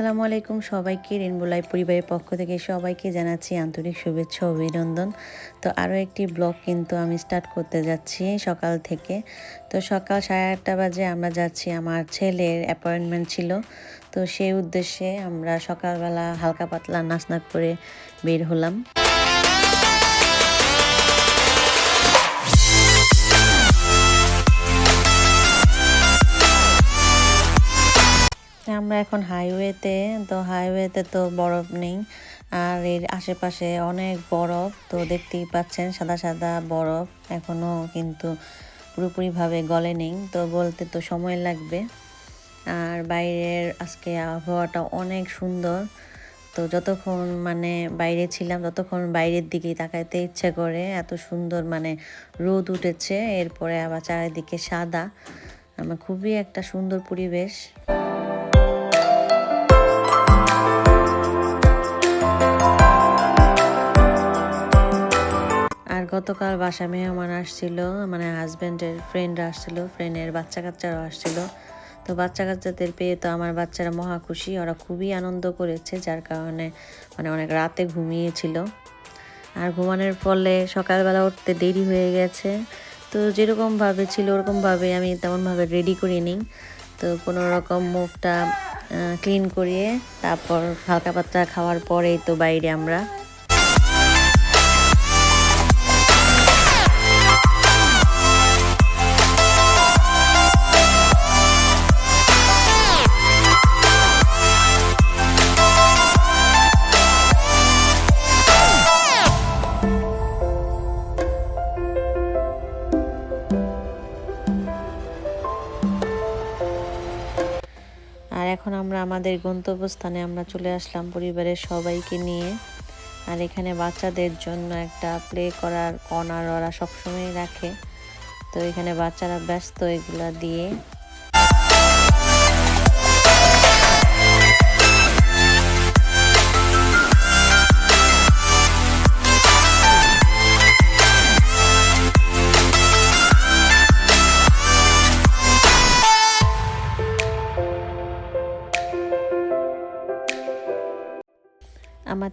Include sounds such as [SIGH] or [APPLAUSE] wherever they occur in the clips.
আসসালামু আলাইকুম সবাইকে রেনবো লাইভ পরিবারের পক্ষ থেকে সবাইকে জানাচ্ছি আন্তরিক শুভেচ্ছা অভিনন্দন। তো আরও একটি ব্লগ কিন্তু আমি স্টার্ট করতে যাচ্ছি সকাল থেকে। তো সকাল সাড়ে আটটা বাজে আমরা যাচ্ছি, আমার ছেলের অ্যাপয়েন্টমেন্ট ছিল। তো সেই উদ্দেশ্যে আমরা সকালবেলা হালকা পাতলা নাস্তা করে বের হলাম। আমরা এখন হাইওয়েতে তো হাইওয়েতে তো বরফ নেই। আর এর আশেপাশে অনেক বরফ, তো দেখতেই পাচ্ছেন সাদা সাদা বরফ এখনও কিন্তু পুরোপুরিভাবে গলে নেই। তো গলতে তো সময় লাগবে। আর বাইরের আজকে আবহাওয়াটা অনেক সুন্দর। তো যতক্ষণ মানে বাইরে ছিলাম, ততক্ষণ বাইরের দিকেই তাকাইতে ইচ্ছে করে। এত সুন্দর মানে রোদ উঠেছে, এরপরে আবার চারিদিকে সাদা। আমার খুবই একটা সুন্দর পরিবেশ। গতকাল বাসা মেহমান আসছিল মানে হাজব্যান্ডের ফ্রেন্ডরা আসছিল ফ্রেন্ডের বাচ্চা কাচ্চারাও আসছিল। তো বাচ্চা কাচ্চাদের পেয়ে তো আমার বাচ্চারা মহা খুশি, ওরা খুবই আনন্দ করেছে, যার কারণে মানে অনেক রাতে ঘুমিয়েছিল। আর ঘুমানোর ফলে সকালবেলা উঠতে দেরি হয়ে গেছে। তো যেরকমভাবে ছিল ওরকমভাবে আমি তেমনভাবে রেডি করে নিই। তো কোনো রকম মুখটা ক্লিন করিয়ে তারপর হালকা পাতলা খাওয়ার পরেই তো বাইরে আমরা এখন আমরা আমাদের গন্তব্যস্থানে আমরা চলে আসলাম পরিবারের সবাইকে নিয়ে। আর এখানে বাচ্চাদের জন্য একটা প্লে করার কর্নার ওরা সবসময় রাখে। তো এখানে বাচ্চারা ব্যস্ত এগুলা দিয়ে।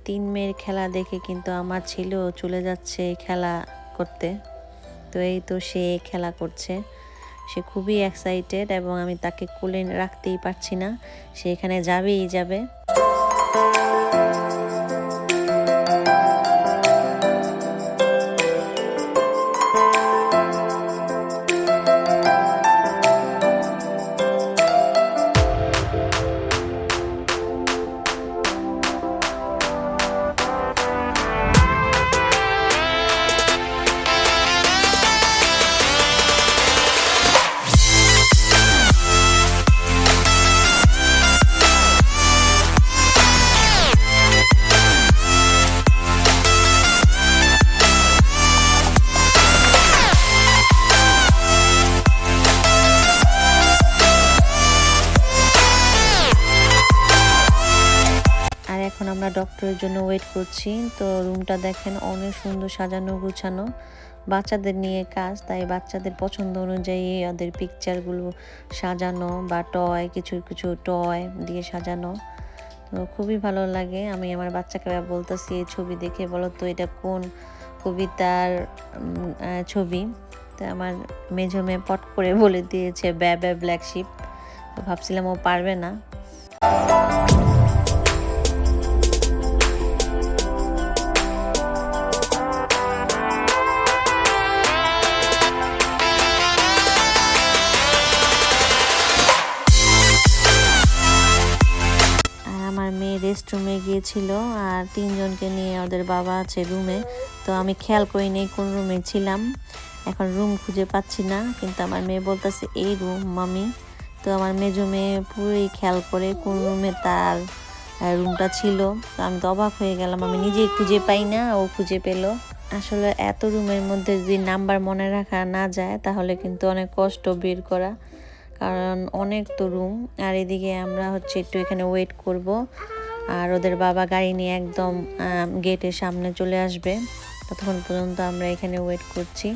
তিন মেয়ের খেলা দেখে কিন্তু আমার ছিল চলে যাচ্ছে খেলা করতে। তো এই তো সে খেলা করছে। সে খুবই এক্সাইটেড এবং আমি তাকে কোলে রাখতেই পারছি না। সে এখানে যাবেই যাবে। ডক্টরের জন্য ওয়েট করছি। তো রুমটা দেখেন অনেক সুন্দর সাজানো গুছানো। বাচ্চাদের নিয়ে কাজ, তাই বাচ্চাদের পছন্দ অনুযায়ী ওদের পিকচারগুলো সাজানো বা টয় কিছু কিছু টয় দিয়ে সাজানো। তো খুবই ভালো লাগে। আমি আমার বাচ্চাকে বলতেছি, এই ছবি দেখে বলো তো এটা কোন কবিতার ছবি? তো আমার মেঝো মেয়ে পট করে বলে দিয়েছে, ব্যা ব্যা ব্ল্যাক শিপ তো ভাবছিলাম ও পারবে না। রুমে গিয়েছিল আর তিনজনকে নিয়ে ওদের বাবা আছে রুমে তো আমি খেয়াল করিনি কোন রুমে ছিলাম। এখন রুম খুঁজে পাচ্ছি না, কিন্তু আমার মেয়ে বলতেছে, এই রুম মামি তো আমার মেজো মেয়ে পুরোই খেয়াল করে কোন রুমে তার রুমটা ছিল। তো আমি তো অবাক হয়ে গেলাম, আমি নিজেই খুঁজে পাই না, ও খুঁজে পেল। আসলে এত রুমের মধ্যে যদি নাম্বার মনে রাখা না যায়, তাহলে কিন্তু অনেক কষ্ট বের করা। কারণ অনেক তো রুম আর এদিকে আমরা হচ্ছে একটু এখানে ওয়েট করব। আর ওদের বাবা গাড়ি নিয়ে একদম গেটের সামনে চলে আসবে। ততক্ষণ পর্যন্ত আমরা এখানে ওয়েট করছি।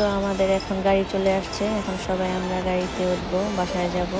তো আমাদের এখন গাড়ি চলে আসছে। এখন সবাই আমরা গাড়িতে উঠবো বাসায় যাব।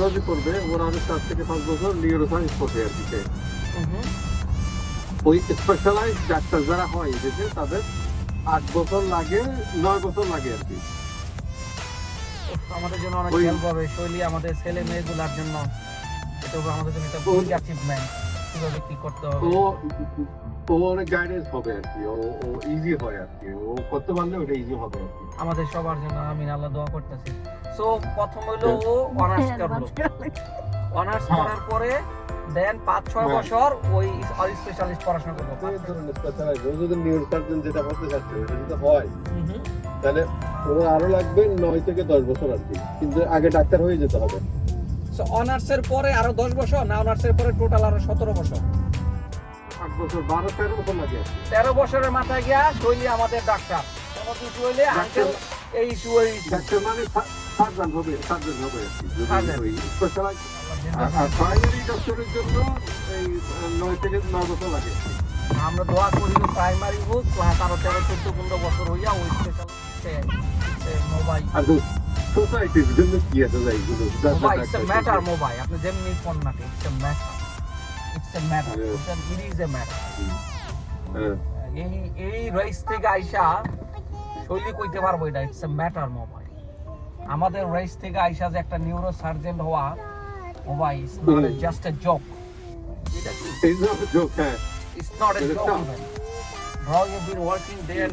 নিউরোলজি করবে ওরা আরও চার থেকে পাঁচ বছর নিউরো সায়েন্স করবে আর কি ওই স্পেশালাইজ ডাক্তার যারা হয় এদেশে তাদের আট বছর লাগে নয় বছর লাগে আর কি। আমাদের জন্য অনেক হেল্প হবে শৈলী আমাদের ছেলে মেয়েগুলার জন্য। এটা আমাদের জন্য একটা অ্যাচিভমেন্ট কীভাবে কি করতে হবে? ও ও অনেক গাইডেন্স হবে আর কি। ও ও ইজি হয় আর কি। ও করতে পারলে ওটা ইজি হবে আর কি। আমাদের সবার জন্য আমি আল্লাহ দোয়া করতেছি। সো প্রথম হইল ও অনার্স [LAUGHS] করল। অনার্স হ্যাঁ। করার পরে দেন পাঁচ ছয় হ্যাঁ। বছর ওই স্পেশালিস্ট পড়াশোনা করব এই ধরনের স্পেশালাইজ ও যদি নিউরোসার্জন যেটা হতে চাচ্ছে ওটা যদি হয়। তাহলে ওর আরও লাগবে নয় থেকে দশ বছর আর কি। কিন্তু আগে ডাক্তার হয়ে যেতে হবে। সো অনার্সের পরে আরও দশ বছর না অনার্সের পরে টোটাল আরও সতেরো বছর? তেরো বছরের মাথায় গিয়া শৈলী আমাদের ডাক্তার। কোনো কিছু হইলে আঙ্কেল এই ইস্যু ওই। ডাক্তার মানে সার্জন হবে সার্জন হবে প্রাইমারি ডক্টরের জন্য এই নয় থেকে নয় বছর লাগে। আমরা দোয়া করি প্রাইমারি হোক প্লাস আরও তেরো চোদ্দ পনেরো বছর হইয়া ওই স্পেশাল মোবাইল সোসাইটির জন্য কি আছে যাই এগুলো ইটস এ ম্যাটার মোবাইল আপনি যেমনি ফোন না it's a matter it's a matter it is a matter এই এই রেস থেকে আইসা শৈলী কইতে পারব এটা ইটস এ ম্যাটার মোবাইল আমাদের রেস থেকে আইসা যে একটা নিউরো সার্জন হওয়া mobile it's not. Just a joke joke, It's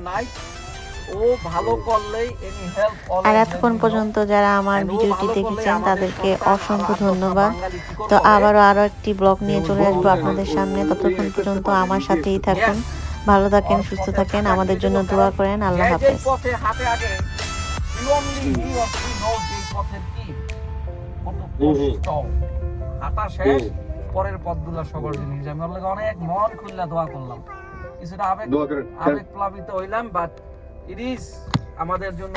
night ও আর এতক্ষণ পর্যন্ত যারা আমার ভিডিওটি দেখেছেন তাদেরকে অসংখ্য ধন্যবাদ। তো আবারও আরও একটি ব্লগ নিয়ে চলে আসব আপনাদের সামনে। ততক্ষণ পর্যন্ত আমার সাথেই থাকুন। ভালো থাকেন সুস্থ থাকেন। আমাদের জন্য দোয়া করেন। আল্লাহ হাফেজ। হাঁটে শেষ পরের পথগুলো সবার জিনিস আমি অনেক মন খুললা দোয়া করলাম। কিছুটা আবেগ আবেগ প্লাবিত হইলাম বাট ইট আমাদের জন্য